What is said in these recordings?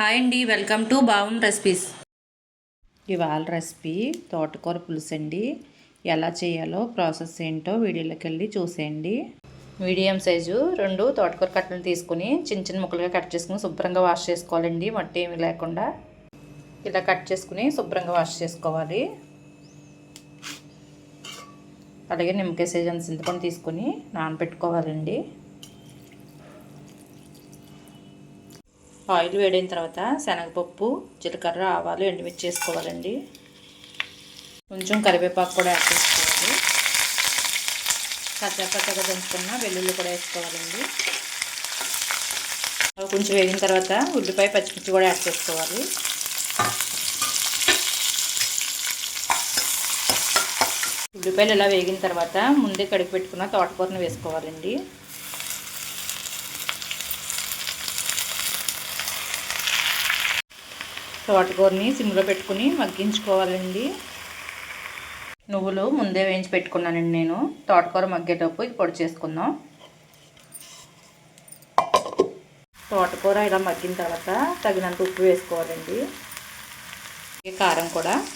Hi అండి welcome to బావం recipes. ఇవాళ recipe తోటకూర పులుసు అండి. ఎలా చేయాలో ప్రాసెస్ ఏంటో వీడియోలోకి వెళ్ళి చూసేయండి. మీడియం సైజు రెండు తోటకూర కట్టలు తీసుకుని చిన్న చిన్న ముక్కలుగా కట్ చేసుకుని శుభ్రంగా వాష్ చేసుకోవాలండి మట్టి ఏమి లేకుండా. ఇలా కట్ చేసుకుని శుభ్రంగా వాష్ చేసుకోవాలి. అలాగే నిమ్మకాయ సైజు చింతపండు తీసుకుని నానబెట్టుకోవాలండి. ఆయిల్ వేడైన తర్వాత శనగపప్పు జీలకర్ర ఆవాలు ఎండుమిర్చి వేసుకోవాలండి. కొంచెం కరివేపాకు కూడా యాడ్ చేసుకోవాలి. కచ్చపచ్చగా దంచుకున్న వెల్లుల్లి కూడా వేసుకోవాలండి. కొంచెం వేగిన తర్వాత ఉల్లిపాయ పచ్చిమిర్చి కూడా యాడ్ చేసుకోవాలి. ఉల్లిపాయలు ఇలా వేగిన తర్వాత ముందే కడిగి పెట్టుకున్న తోటకూరను వేసుకోవాలండి. తోటకూరని సిమ్లో పెట్టుకుని మగ్గించుకోవాలండి. నువ్వులు ముందే వేయించి పెట్టుకున్నానండి నేను. తోటకూర మగ్గేటప్పుడు ఇది పొడి చేసుకుందాం. తోటకూర ఇలా మగ్గిన తర్వాత తగినంత ఉప్పు వేసుకోవాలండి. కారం కూడా.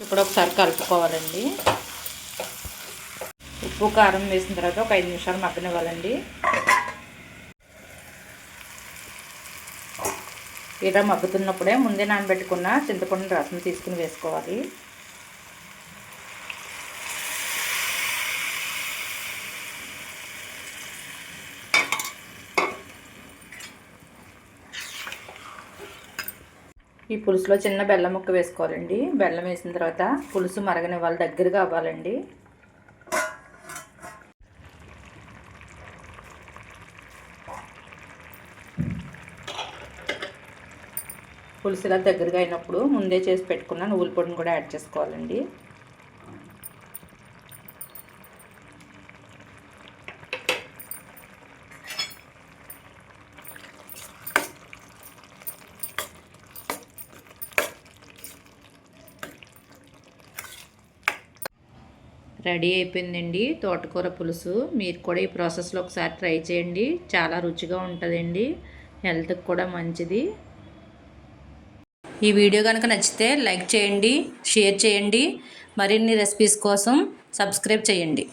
ఇప్పుడు ఒకసారి కలుపుకోవాలండి. ఉప్పు కారం వేసిన తర్వాత ఒక ఐదు నిమిషాలు మగ్గనివ్వాలండి. ఇలా మగ్గుతున్నప్పుడే ముందే నానబెట్టుకున్న చింతపండు రసం తీసుకుని వేసుకోవాలి. ఈ పులుసులో చిన్న బెల్లం ముక్క వేసుకోవాలండి. బెల్లం వేసిన తర్వాత పులుసు మరగనివ్వాలి దగ్గరగా అవ్వాలండి. పులుసు ఇలా దగ్గరగా అయినప్పుడు ముందే చేసి పెట్టుకున్న నువ్వుల పొడిని కూడా యాడ్ చేసుకోవాలండి. రెడీ అయిపోయిందండి తోటకూర పులుసు. మీరు కూడా ఈ ప్రాసెస్లో ఒకసారి ట్రై చేయండి. చాలా రుచిగా ఉంటుందండి. హెల్త్కి కూడా మంచిది. ఈ వీడియో కనుక నచ్చితే లైక్ చేయండి షేర్ చేయండి. మరిన్ని రెసిపీస్ కోసం సబ్స్క్రైబ్ చేయండి.